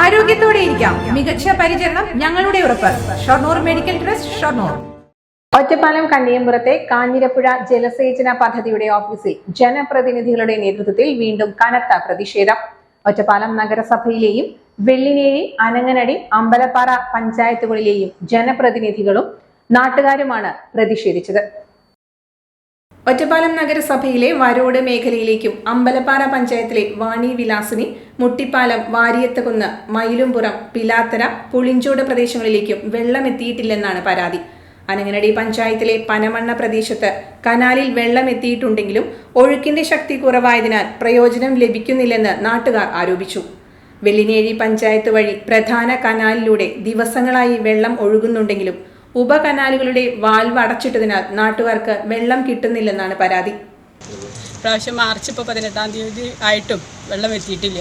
ആരോഗ്യത്തോടെ ഇരിക്കാം. മികച്ച പരിചരണം ഞങ്ങളുടെ ഉറപ്പ്. Shoranur medical trust Shoranur. Ottapalam കണ്ണിയമ്പുറത്തെ കാഞ്ഞിരപ്പുഴ ജലസേചന പദ്ധതിയുടെ ഓഫീസിൽ ജനപ്രതിനിധികളുടെ നേതൃത്വത്തിൽ വീണ്ടും കനത്ത പ്രതിഷേധം. ഒറ്റപ്പാലം നഗരസഭയിലെയും വെള്ളിനേഴി അനങ്ങനടി അമ്പലപ്പാറ പഞ്ചായത്തുകളിലെയും ജനപ്രതിനിധികളും നാട്ടുകാരുമാണ് പ്രതിഷേധിച്ചത്. ഒറ്റപ്പാലം നഗരസഭയിലെ വരോട് മേഖലയിലേക്കും അമ്പലപ്പാറ പഞ്ചായത്തിലെ വാണി വിലാസിനി മുട്ടിപ്പാലം വാരിയത്തകുന്ന് മയിലുംപുറം പിലാത്തര പുളിഞ്ചോട് പ്രദേശങ്ങളിലേക്കും വെള്ളമെത്തിയിട്ടില്ലെന്നാണ് പരാതി. അനങ്ങനടി പഞ്ചായത്തിലെ പനമണ്ണ പ്രദേശത്ത് കനാലിൽ വെള്ളം എത്തിയിട്ടുണ്ടെങ്കിലും ഒഴുക്കിന്റെ ശക്തി കുറവായതിനാൽ പ്രയോജനം ലഭിക്കുന്നില്ലെന്ന് നാട്ടുകാർ ആരോപിച്ചു. വെള്ളിനേഴി പഞ്ചായത്ത് വഴി പ്രധാന കനാലിലൂടെ ദിവസങ്ങളായി വെള്ളം ഒഴുകുന്നുണ്ടെങ്കിലും ഉപകനാലുകളുടെ വാൽവ് അടച്ചിട്ടതിനാൽ നാട്ടുകാർക്ക് വെള്ളം കിട്ടുന്നില്ലെന്നാണ് പരാതി. പ്രാവശ്യം മാർച്ച് ഇപ്പോൾ പതിനെട്ടാം തീയതി ആയിട്ടും വെള്ളം എത്തിയിട്ടില്ല.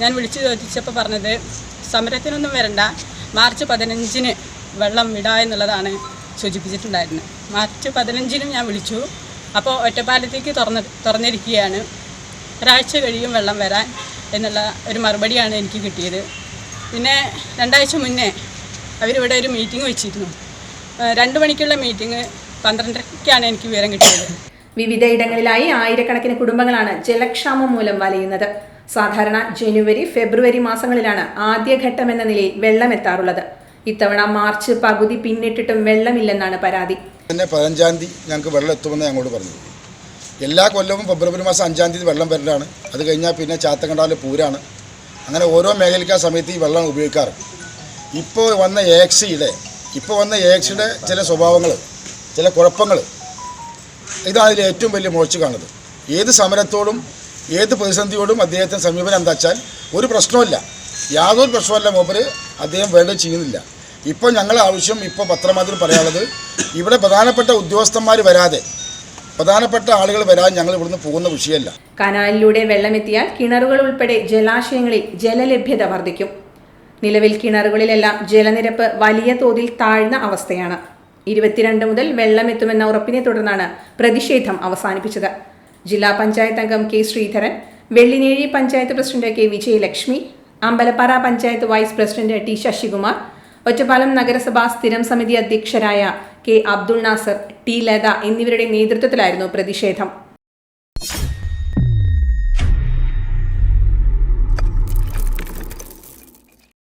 ഞാൻ വിളിച്ചു ചോദിച്ചപ്പോൾ പറഞ്ഞത് സമരത്തിനൊന്നും വരണ്ട. മാർച്ച് പതിനഞ്ചിന് വെള്ളം വിടാ എന്നുള്ളതാണ് സൂചിപ്പിച്ചിട്ടുണ്ടായിരുന്നത്. മാർച്ച് പതിനഞ്ചിനും ഞാൻ വിളിച്ചു. അപ്പോൾ ഒറ്റപ്പാലത്തേക്ക് തുറന്ന് തുറന്നിരിക്കുകയാണ്. ഒരാഴ്ച കഴിയും വെള്ളം വരാൻ എന്നുള്ള ഒരു മറുപടിയാണ് എനിക്ക് കിട്ടിയത്. പിന്നെ രണ്ടാഴ്ച മുന്നേ അവരിവിടെ ഒരു മീറ്റിംഗ് വെച്ചിരുന്നു. രണ്ട് മണിക്കുള്ള മീറ്റിംഗ് പന്ത്രണ്ടരയ്ക്കാണ് എനിക്ക് വിവരം കിട്ടിയത്. വിവിധ വിവിധയിടങ്ങളിലായി ആയിരക്കണക്കിന് കുടുംബങ്ങളാണ് ജലക്ഷാമം മൂലം വലയുന്നത്. സാധാരണ ജനുവരി ഫെബ്രുവരി മാസങ്ങളിലാണ് ആദ്യഘട്ടം എന്ന നിലയിൽ വെള്ളം എത്താറുള്ളത് ഇത്തവണ മാർച്ച് പകുതി പിന്നിട്ടിട്ടും വെള്ളമില്ലെന്നാണ് പരാതി. തന്നെ പതിനഞ്ചാം തീയതി ഞങ്ങൾക്ക് വെള്ളം എത്തുമെന്ന് ഞങ്ങളോട് പറഞ്ഞു എല്ലാ കൊല്ലവും ഫെബ്രുവരി മാസം അഞ്ചാം തീയതി വെള്ളം വരേണ്ടതാണ് അത് കഴിഞ്ഞാൽ പിന്നെ ചാത്തങ്കണ്ടാൽ പൂരാണ്. അങ്ങനെ ഓരോ മേഖലയ്ക്ക് ആ സമയത്ത് ഈ വെള്ളം ഉപയോഗിക്കാറ്. ഇപ്പോൾ വന്ന എക്സിയുടെ ഇപ്പോൾ വന്ന എക്സിയുടെ ചില സ്വഭാവങ്ങൾ ചില കുഴപ്പങ്ങൾ ഇതാണ് അതിൽ ഏറ്റവും വലിയ മോശം കാണുന്നത്. ഏത് സമരത്തോടും ഏത് പ്രതിസന്ധിയോടും അദ്ദേഹത്തിന്റെ സമീപനം എന്താ വെച്ചാൽ ഒരു പ്രശ്നമില്ല യാതൊരു പ്രശ്നമല്ല മൂപ്പര് അദ്ദേഹം വേണ്ടത് ചെയ്യുന്നില്ല. ഇപ്പോൾ ഞങ്ങളെ ആവശ്യം ഇപ്പോൾ പത്രമാധ്യമം പറയാനുള്ളത് ഇവിടെ പ്രധാനപ്പെട്ട ഉദ്യോഗസ്ഥന്മാർ വരാതെ പ്രധാനപ്പെട്ട ആളുകൾ വരാൻ ഞങ്ങൾ ഇവിടുന്ന് പോകുന്ന വിഷയമല്ല. കനാലിലൂടെ വെള്ളമെത്തിയാൽ കിണറുകൾ ഉൾപ്പെടെ ജലാശയങ്ങളിൽ ജലലഭ്യത വർദ്ധിക്കും. നിലവിൽ കിണറുകളിലെല്ലാം ജലനിരപ്പ് വലിയ തോതിൽ താഴ്ന്ന അവസ്ഥയാണ്. ഇരുപത്തിരണ്ട് മുതൽ വെള്ളമെത്തുമെന്ന ഉറപ്പിനെ തുടർന്നാണ് പ്രതിഷേധം അവസാനിപ്പിച്ചത്. ജില്ലാ പഞ്ചായത്ത് അംഗം K Sreedharan Vellinezhi panchayat president K Vijayalakshmi Ambalappara panchayat vice president T Sasikumar Ottapalam നഗരസഭാ സ്ഥിരം സമിതി അധ്യക്ഷരായ കെ അബ്ദുൾ നാസർ ടി ലത എന്നിവരുടെ നേതൃത്വത്തിലായിരുന്നു പ്രതിഷേധം.